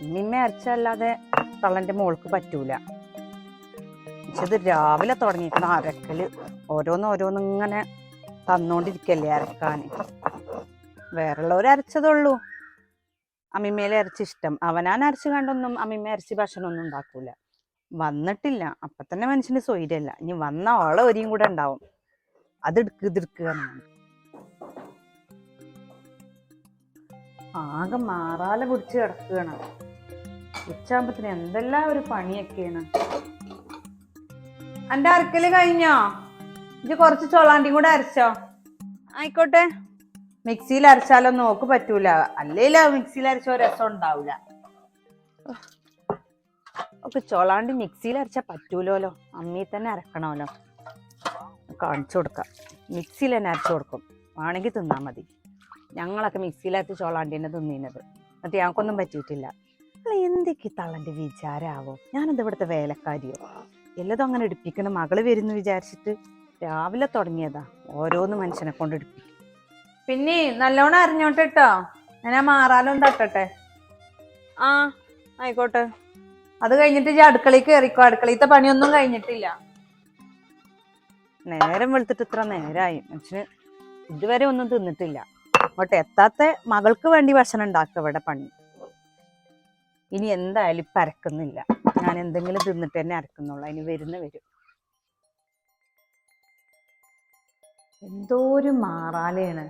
അമ്മിമ്മ അരച്ചല്ലാതെ തള്ളന്റെ മോൾക്ക് പറ്റൂല. ഇത് രാവിലെ തുടങ്ങിയിരിക്കുന്ന. അരക്കൽ ഓരോന്ന് ഓരോന്ന് ഇങ്ങനെ തന്നോണ്ടിരിക്കല്ലേ അരക്കാൻ വേറുള്ളവർ അരച്ചതുള്ളൂ. അമ്മിമ്മയിലെ അരച്ച് ഇഷ്ടം. അവനാൻ അരച്ച് കണ്ടൊന്നും അമ്മിമ്മ അരച്ച് ഭക്ഷണമൊന്നും ഉണ്ടാക്കൂല. വന്നിട്ടില്ല. അപ്പൊ തന്നെ മനുഷ്യന് സ്വൈര്യല്ല. ഇനി വന്ന ആളെ ഒരിയും കൂടെ ഉണ്ടാവും. അത് എടുക്കുക ഇതെടുക്കുക ആകെ മാറാല പിടിച്ച് കിടക്കുകയാണ്. ഉച്ചാകുമ്പത്തിന് എന്തെല്ലാം ഒരു പണിയൊക്കെയാണ്? എന്റെ അരക്കൽ കഴിഞ്ഞോ? ഇത് കുറച്ച് ചോളാണ്ടിയും കൂടെ അരച്ചോ. ആയിക്കോട്ടെ. മിക്സിയിൽ അരച്ചാലോ നോക്ക് പറ്റൂല. അല്ലേല മിക്സിയിൽ അരച്ചോ രസം ഉണ്ടാവൂല. ഒക്കെ ചോളാണ്ടി മിക്സിയിൽ അരച്ചാൽ പറ്റൂലോലോ? അമ്മി തന്നെ അരക്കണമല്ലോ കാണിച്ചു കൊടുക്കാം. മിക്സിയിൽ തന്നെ അരച്ചു കൊടുക്കും. വേണമെങ്കിൽ തിന്നാൽ മതി. ഞങ്ങളൊക്കെ മിക്സിയിലരച്ച് ചോളാണ്ടി തന്നെ തിന്നിരുന്നത് എന്നിട്ട് ഞങ്ങൾക്കൊന്നും പറ്റിയിട്ടില്ല. അല്ല എന്തൊക്കെ തള്ളന്റെ വിചാരാവോ? ഞാനെന്താ ഇവിടുത്തെ വേലക്കാരിയോ? എല്ലതും അങ്ങനെ എടുപ്പിക്കണം. മകൾ വരുന്നു വിചാരിച്ചിട്ട് രാവിലെ തുടങ്ങിയതാ. ഓരോന്ന് മനുഷ്യനെ കൊണ്ട് എടുപ്പിക്കും. പിന്നെ നല്ലോണം അറിഞ്ഞോട്ടെ കേട്ടോ ഞാൻ മാറാലും തട്ടട്ടെ. ആ ആയിക്കോട്ടെ. അത് കഴിഞ്ഞിട്ട് ഈ അടുക്കളയിൽ കയറിക്കോ അടുക്കളയിലത്തെ പണിയൊന്നും കഴിഞ്ഞിട്ടില്ല. നേരം വെളുത്തിട്ട് ഇത്ര നേരമായി മനുഷ്യന് ഇതുവരെ ഒന്നും തിന്നിട്ടില്ല. അങ്ങോട്ട് എത്താത്ത മകൾക്ക് വേണ്ടി ഭക്ഷണം ഉണ്ടാക്കുക ഇവിടെ പണി. ഇനി എന്തായാലും ഇപ്പം അരക്കുന്നില്ല. ഞാൻ എന്തെങ്കിലും തിന്നിട്ട് തന്നെ അരക്കുന്നുള്ളൂ. അതിന് വരുന്ന വരും. എന്തോ ഒരു മാറാലയാണ്.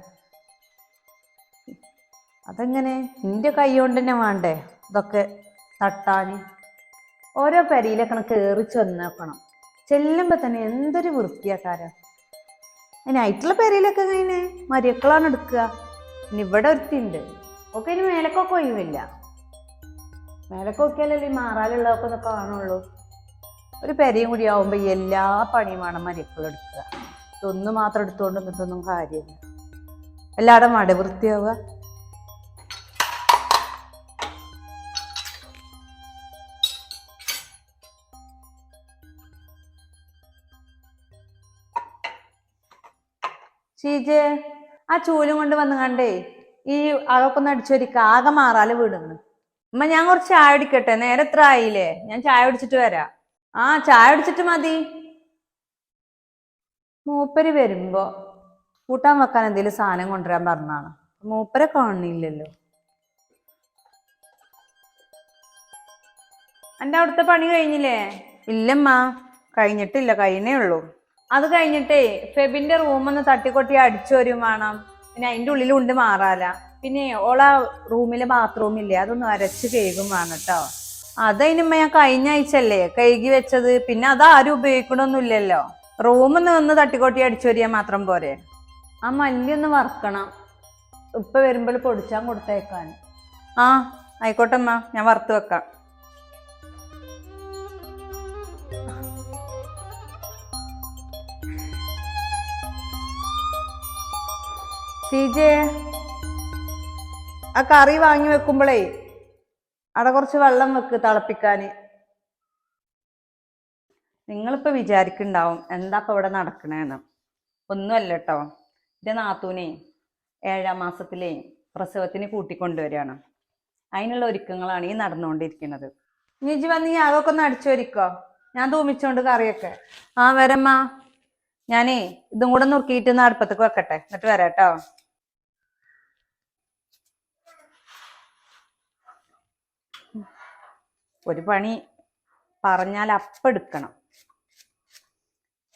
അതെങ്ങനെ? നിന്റെ കൈ കൊണ്ട് തന്നെ വേണ്ടേ? ഇതൊക്കെ തട്ടാൻ ഓരോ പെരിയിലൊക്കെ കയറി ചെന്നേക്കണം. ചെല്ലുമ്പോൾ തന്നെ എന്തൊരു വൃത്തിയാക്കാരാ. അതിനായിട്ടുള്ള പെരയിലൊക്കെ ഇങ്ങനെ മരിയക്കളാണ് എടുക്കുക. ഇനി ഇവിടെ ഒരുത്തിണ്ട് ഒക്കെ ഇനി മേലക്കൊക്കെ ഒഴിവില്ല. മേലക്ക് നോക്കിയാലല്ലേ ഈ മാറാലുള്ളതൊക്കെ ഒന്ന് കാണുള്ളൂ. ഒരു പെരയും കൂടി ആവുമ്പോൾ എല്ലാ പണിയും വേണം മരിയക്കൾ എടുക്കുക. ഇതൊന്ന് മാത്രം എടുത്തുകൊണ്ട് നിന്നിട്ടൊന്നും കാര്യമില്ല. എല്ലാവരും മട വൃത്തിയാവുക. ഷീജെ ആ ചൂലും കൊണ്ട് വന്ന് കണ്ടേ ഈ അതൊക്കെ ഒന്ന് മാറാൽ വീടുന്നു. അമ്മ ഞാൻ കുറച്ച് ചായ കുടിക്കട്ടെ. നേരെ എത്ര ആയില്ലേ? ഞാൻ ചായ കുടിച്ചിട്ട് വരാം. ആ ചായ കുടിച്ചിട്ട് മതി. മൂപ്പര് വരുമ്പോ കൂട്ടാൻ വെക്കാൻ എന്തെങ്കിലും സാധനം കൊണ്ടുവരാൻ പറഞ്ഞാണ്. മൂപ്പരെ കാണുന്നില്ലല്ലോ. എന്റെ അവിടുത്തെ പണി കഴിഞ്ഞില്ലേ? ഇല്ലമ്മ കഴിഞ്ഞിട്ടില്ല. കഴിഞ്ഞേ ഉള്ളൂ. അത് കഴിഞ്ഞിട്ടേ ഫെബിന്റെ റൂമൊന്ന് തട്ടിക്കൊട്ടി അടിച്ചു വരും വേണം. പിന്നെ അതിന്റെ ഉള്ളിൽ ഉണ്ട് മാറാല. പിന്നെ ഓള റൂമിലെ ബാത്റൂം ഇല്ലേ? അതൊന്ന് അരച്ച് കഴുകും വേണം കേട്ടോ അതതിനുമ്മ ഞാൻ കഴിഞ്ഞ ആഴ്ചയല്ലേ കഴുകി വെച്ചത്? പിന്നെ അത് ആരും ഉപയോഗിക്കണമൊന്നുമില്ലല്ലോ റൂമിൽ നിന്ന് തട്ടിക്കോട്ടി അടിച്ചു വരിയാൽ മാത്രം പോരെ. ആ മല്ലി ഒന്ന് വറുക്കണം. ഇപ്പൊ വരുമ്പോൾ പൊടിച്ചാൻ കൊടുത്തേക്കാൻ. ആ ആയിക്കോട്ടെ അമ്മ. ഞാൻ വറുത്ത് വെക്കാം. സീജെ ആ കറി വാങ്ങി വെക്കുമ്പോഴേ അവിടെ കുറച്ച് വെള്ളം വെക്ക് തിളപ്പിക്കാൻ നിങ്ങളിപ്പോൾ വിചാരിക്കുന്നുണ്ടാവും എന്താ ഇപ്പൊ ഇവിടെ നടക്കണേന്ന്. ഒന്നുമല്ല കേട്ടോ എന്റെ നാത്തൂനെ ഏഴാം മാസത്തിലെ പ്രസവത്തിന് കൂട്ടിക്കൊണ്ടുവരികയാണ്. അതിനുള്ള ഒരുക്കങ്ങളാണ് ഈ നടന്നുകൊണ്ടിരിക്കുന്നത്. ഇനിജി വന്ന് ഈ അതൊക്കെ ഒന്ന് അടിച്ചൊരുക്കോ ഞാൻ തൂമിച്ചോണ്ട് കറിയൊക്കെ. ആ വരമ്മ. ഞാനേ ഇതും കൂടെ നുറുക്കിയിട്ട് ഒന്ന് അടുപ്പത്തേക്ക് വെക്കട്ടെ. എന്നിട്ട് വരാം ഒരു പണി പറഞ്ഞാൽ അപ്പം എടുക്കണം.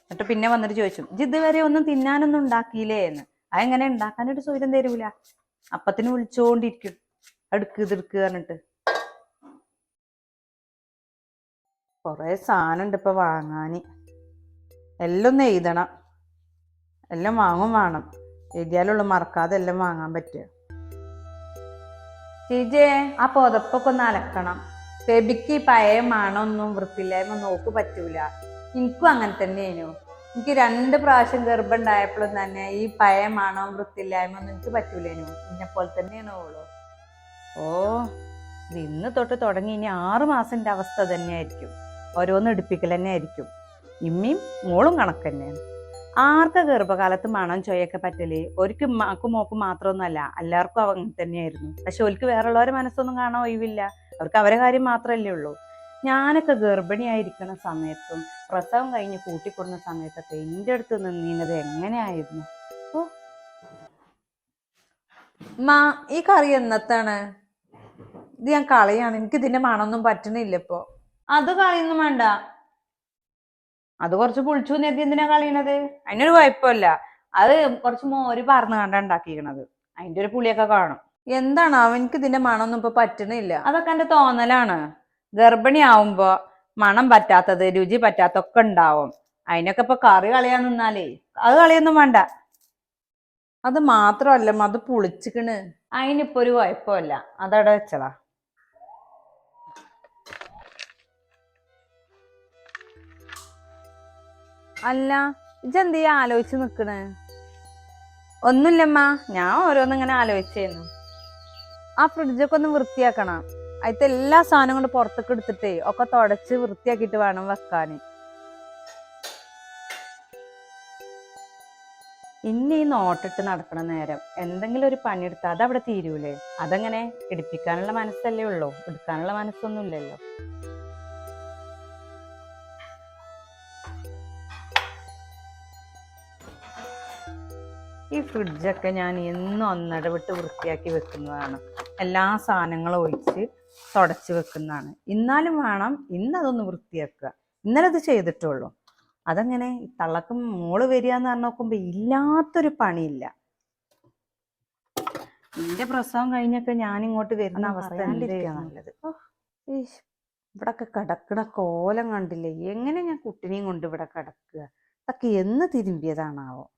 എന്നിട്ട് പിന്നെ വന്നിട്ട് ചോദിച്ചു "ഇജ്ജ് ഇതുവരെ ഒന്നും തിന്നാനൊന്നും ഉണ്ടാക്കിയില്ലേ? എന്ന്. അതെങ്ങനെ ഉണ്ടാക്കാനൊരു സൗകര്യം തരൂല. അപ്പത്തിന് വിളിച്ചോണ്ടിരിക്കും. എടുക്ക് ഇതെടുക്ക് പറഞ്ഞിട്ട്. കുറെ സാധനം ഉണ്ട് ഇപ്പൊ വാങ്ങാന്. എല്ലാം ഒന്ന് എഴുതണം. എല്ലാം വാങ്ങും വേണം. എഴുതിയാലുള്ളൂ മറക്കാതെ എല്ലാം വാങ്ങാൻ പറ്റുക ചേച്ചിയെ ആ പുതപ്പൊക്കെ ഒന്ന് അലക്കണം. ബേബിക്ക് പഴയ മണമൊന്നും വൃത്തിയില്ലായ്മ നോക്ക് പറ്റൂല. എനിക്കും അങ്ങനെ തന്നെയായിരുന്നു. എനിക്ക് രണ്ട് പ്രാവശ്യം ഗർഭം ഉണ്ടായപ്പോഴും തന്നെ ഈ പഴയ മണവും വൃത്തിയില്ലായ്മ ഒന്നും എനിക്ക് പറ്റൂലേനു. എന്നെ പോലെ തന്നെയാണ് ഓളോ. ഓ ഇന്ന് തൊട്ട് തുടങ്ങി ഇനി ആറ് മാസത്തിന്റെ അവസ്ഥ തന്നെയായിരിക്കും. ഓരോന്ന് എടുപ്പിക്കൽ തന്നെ ആയിരിക്കും ഇമ്മിയും മോളും കണക്ക് തന്നെയാണ്. ആർക്ക ഗർഭകാലത്ത് മണം ചൊയ്യൊക്കെ പറ്റൽ? ഒരിക്കും മാക്കും മോക്കും മാത്രമൊന്നുമല്ല. എല്ലാവർക്കും അങ്ങനെ തന്നെയായിരുന്നു. പക്ഷെ ഒരിക്ക് വേറുള്ളവരെ മനസ്സൊന്നും കാണാൻ ഒഴിവില്ല. അവർക്ക് അവരെ കാര്യം മാത്രമല്ലേ ഉള്ളൂ. ഞാനൊക്കെ ഗർഭിണിയായിരിക്കുന്ന സമയത്തും പ്രസവം കഴിഞ്ഞ് കൂട്ടിക്കൊടുന്ന സമയത്തൊക്കെ എന്റെ അടുത്ത് നിന്നീനത് എങ്ങനെയായിരുന്നു? ഓ. മാ ഈ കറി എന്നത്താണ്? ഇത് ഞാൻ കളയാണ്. എനിക്ക് ഇതിന്റെ മണമൊന്നും പറ്റണില്ല ഇപ്പോ. അത് കളയൊന്നും വേണ്ട. അത് കുറച്ച് പുളിച്ചു നേരത്തെ എന്തിനാ കളയണത്? അതിനൊരു കുഴപ്പമില്ല. അത് കുറച്ച് മോര് പറന്ന് കണ്ട ഉണ്ടാക്കിക്കണത്. അതിന്റെ ഒരു പുളിയൊക്കെ കാണും. എന്താണ് അവനക്ക് ഇതിന്റെ മണമൊന്നും ഇപ്പൊ പറ്റണില്ല അതൊക്കെ എന്റെ തോന്നലാണ്. ഗർഭിണി ആവുമ്പോ മണം പറ്റാത്തത് രുചി പറ്റാത്തൊക്കെ ഉണ്ടാവും. അതിനൊക്കെ ഇപ്പൊ കറി കളയാൻ നിന്നാലേ. അത് കളിയൊന്നും വേണ്ട. അത് മാത്രമല്ല അത് പുളിച്ചിക്കണ്. അതിനിപ്പോ ഒരു കുഴപ്പമില്ല. അതവിടെ വെച്ചതാ. അല്ല ഇജെന്തിയാ ആലോചിച്ച് നിക്കണ്? ഒന്നുമില്ലമ്മ. ഞാൻ ഓരോന്നിങ്ങനെ ആലോചിച്ചേന്നു. ആ ഫ്രിഡ്ജൊക്കെ ഒന്ന് വൃത്തിയാക്കണം. അതിലത്തെ എല്ലാ സാധനവും കൊണ്ട് പുറത്തേക്ക് എടുത്തിട്ടേ ഒക്കെ തുടച്ച് വൃത്തിയാക്കിയിട്ട് വേണം വെക്കാൻ ഇനി ഈ നോട്ടിട്ട് നടക്കണ നേരം എന്തെങ്കിലും ഒരു പണിയെടുത്താൽ അതവിടെ തീരൂലേ? അതങ്ങനെ? എടുപ്പിക്കാനുള്ള മനസ്സല്ലേ ഉള്ളൂ. എടുക്കാനുള്ള മനസ്സൊന്നുമില്ലല്ലോ. ഈ ഫ്രിഡ്ജൊക്കെ ഞാൻ എന്നും ഒന്നിടവിട്ട് വൃത്തിയാക്കി വെക്കുന്നതാണ്. എല്ലാ സാധനങ്ങളും ഒഴിച്ച് തുടച്ച് വെക്കുന്നതാണ്. ഇന്നാലും വേണം ഇന്ന് അതൊന്ന് വൃത്തിയാക്കുക. ഇന്നലെ അത് ചെയ്തിട്ടുള്ളൂ. അതങ്ങനെ തള്ളക്കും മോൾ വരിക എന്ന് പറഞ്ഞു നോക്കുമ്പോ ഇല്ലാത്തൊരു പണിയില്ല. എന്റെ പ്രസവം കഴിഞ്ഞൊക്കെ ഞാൻ ഇങ്ങോട്ട് വരുന്ന അവസ്ഥ നല്ലത്. ഇവിടൊക്കെ കിടക്കണ കോലം കണ്ടില്ലേ? എങ്ങനെ ഞാൻ കുട്ടിനെയും കൊണ്ട് ഇവിടെ കിടക്കുക? അതൊക്കെ എന്ന് തിരുമ്പിയതാണാവോ?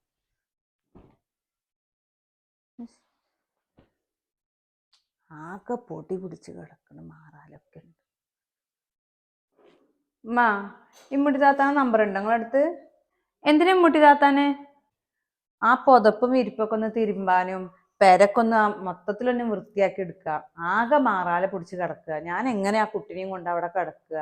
ആകെ പൊടി പിടിച്ച് കിടക്കണ മാറാലൊക്കെ ഉണ്ട്. മാ ഇമ്മുട്ടി താത്താൻ നമ്പർ ഉണ്ട് നിങ്ങളടുത്ത്? എന്തിനാ ഇമ്മുട്ടി താത്താന്? ആ പുതപ്പും ഇരിപ്പൊക്കെ ഒന്ന് തിരുമ്പാനും പെരക്കൊന്ന് മൊത്തത്തിലൊന്ന് വൃത്തിയാക്കി എടുക്കുക. ആകെ മാറാല പിടിച്ച് കിടക്കുക. ഞാൻ എങ്ങനെ ആ കുട്ടിനെയും കൊണ്ട് അവിടെ കിടക്കുക?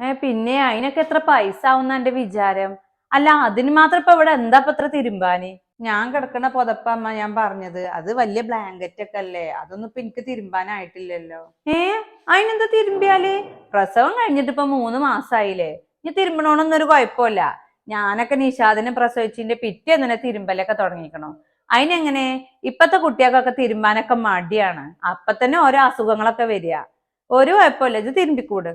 ഏ പിന്നെ അതിനൊക്കെ എത്ര പൈസ ആവുന്ന എന്റെ വിചാരം? അല്ല അതിന് മാത്രം ഇപ്പൊ ഇവിടെ എന്താ ഇപ്പൊ എത്ര തിരുമ്പാന്? ഞാൻ കിടക്കണ പുതപ്പമ്മ ഞാൻ പറഞ്ഞത്. അത് വലിയ ബ്ലാങ്കറ്റ് ഒക്കെ അല്ലേ? അതൊന്നും ഇപ്പൊ എനിക്ക് തിരുമ്പാനായിട്ടില്ലല്ലോ. ഏ? അതിനെന്താ തിരുമ്പിയാൽ? പ്രസവം കഴിഞ്ഞിട്ട് ഇപ്പൊ മൂന്ന് മാസായില്ലേ. ഇനി തിരുമ്പണോന്നൊന്നും ഒരു കുഴപ്പമില്ല. ഞാനൊക്കെ നിഷാദിനെ പ്രസവിച്ചിന്റെ പിറ്റേ തന്നെ തിരുമ്പലൊക്കെ തുടങ്ങിക്കണം. അതിനെങ്ങനെ ഇപ്പത്തെ കുട്ടികൾക്കൊക്കെ തിരുമ്പാനൊക്കെ മടിയാണ്. അപ്പൊ തന്നെ ഓരോ അസുഖങ്ങളൊക്കെ വരിക. ഒരു കുഴപ്പമില്ല. ഇത് തിരുമ്പിക്കൂട്.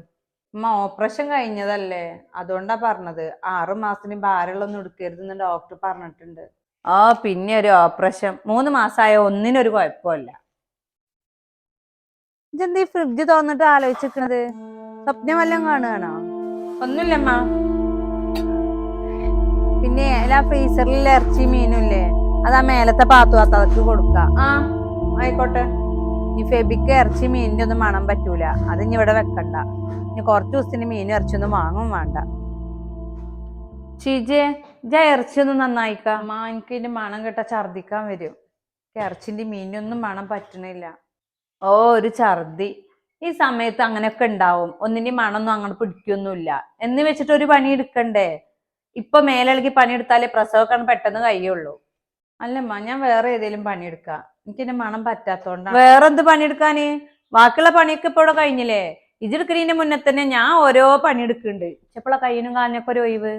അമ്മ ഓപ്പറേഷൻ കഴിഞ്ഞതല്ലേ? അതുകൊണ്ടാ പറഞ്ഞത്. ആറു മാസത്തിന് ഭാരമുള്ളൊന്നും എടുക്കരുതെന്ന് ഡോക്ടർ പറഞ്ഞിട്ടുണ്ട്. ആ പിന്നെ ഒരു ഓപ്പറേഷൻ മൂന്ന് മാസമായ ഒന്നിനൊരു കുഴപ്പമില്ല. ഇതെന്താ ഈ ഫ്രിഡ്ജ് തോന്നിട്ട് ആലോചിച്ചിരിക്കണത്? സ്വപ്നം വല്ലതും കാണുകയാണോ? ഒന്നുമില്ലമ്മ. പിന്നെ എല്ലാ ഫ്രീസറിൽ ഇറച്ചി മീനും ഇല്ലേ? അത് ആ മേലത്തെ അതൊക്കെ കൊടുക്ക ആ ആയിക്കോട്ടെ. ഈ ഫെബിക്ക് ഇറച്ചി മീനിന്റെ ഒന്നും മണം പറ്റൂല. അത് ഇനി ഇവിടെ വെക്കണ്ട. ഇനി കുറച്ച് ദിവസത്തിന് മീനും ഇറച്ചിയൊന്നും വാങ്ങും വേണ്ട. ഷീജെ ജ ഇറച്ചിയൊന്നും നന്നായിക്ക. അമ്മ എനിക്ക് ഇതിന്റെ മണം കേട്ട ഛർദിക്കാൻ വരും. ഇറച്ചിന്റെ മീനൊന്നും മണം പറ്റണില്ല. ഓ ഒരു ഛർദി ഈ സമയത്ത് അങ്ങനെയൊക്കെ ഉണ്ടാവും. ഒന്നിന്റെ മണമൊന്നും അങ്ങനെ പിടിക്കൊന്നുമില്ല. എന്ന് വെച്ചിട്ട് ഒരു പണി എടുക്കണ്ടേ? ഇപ്പൊ മേലിളകി പണിയെടുത്താലേ പ്രസവമൊക്കെ പെട്ടെന്ന് കഴിയുള്ളൂ. അല്ലമ്മ ഞാൻ വേറെ ഏതെങ്കിലും പണിയെടുക്കാം എനിക്ക് എന്റെ മണം പറ്റാത്തോണ്ടാണ് വേറെന്ത് പണിയെടുക്കാന് ബാക്കിയുള്ള പണിയൊക്കെ ഇപ്പൊ ഇവിടെ കഴിഞ്ഞില്ലേ? ഇതെടുക്കുന്നതിന്റെ മുന്നേ തന്നെ ഞാൻ ഓരോ പണിയെടുക്കുന്നുണ്ട് ചെപ്പള കയ്യിനും കാലിനൊക്കെ ഒരു ഒഴിവ്?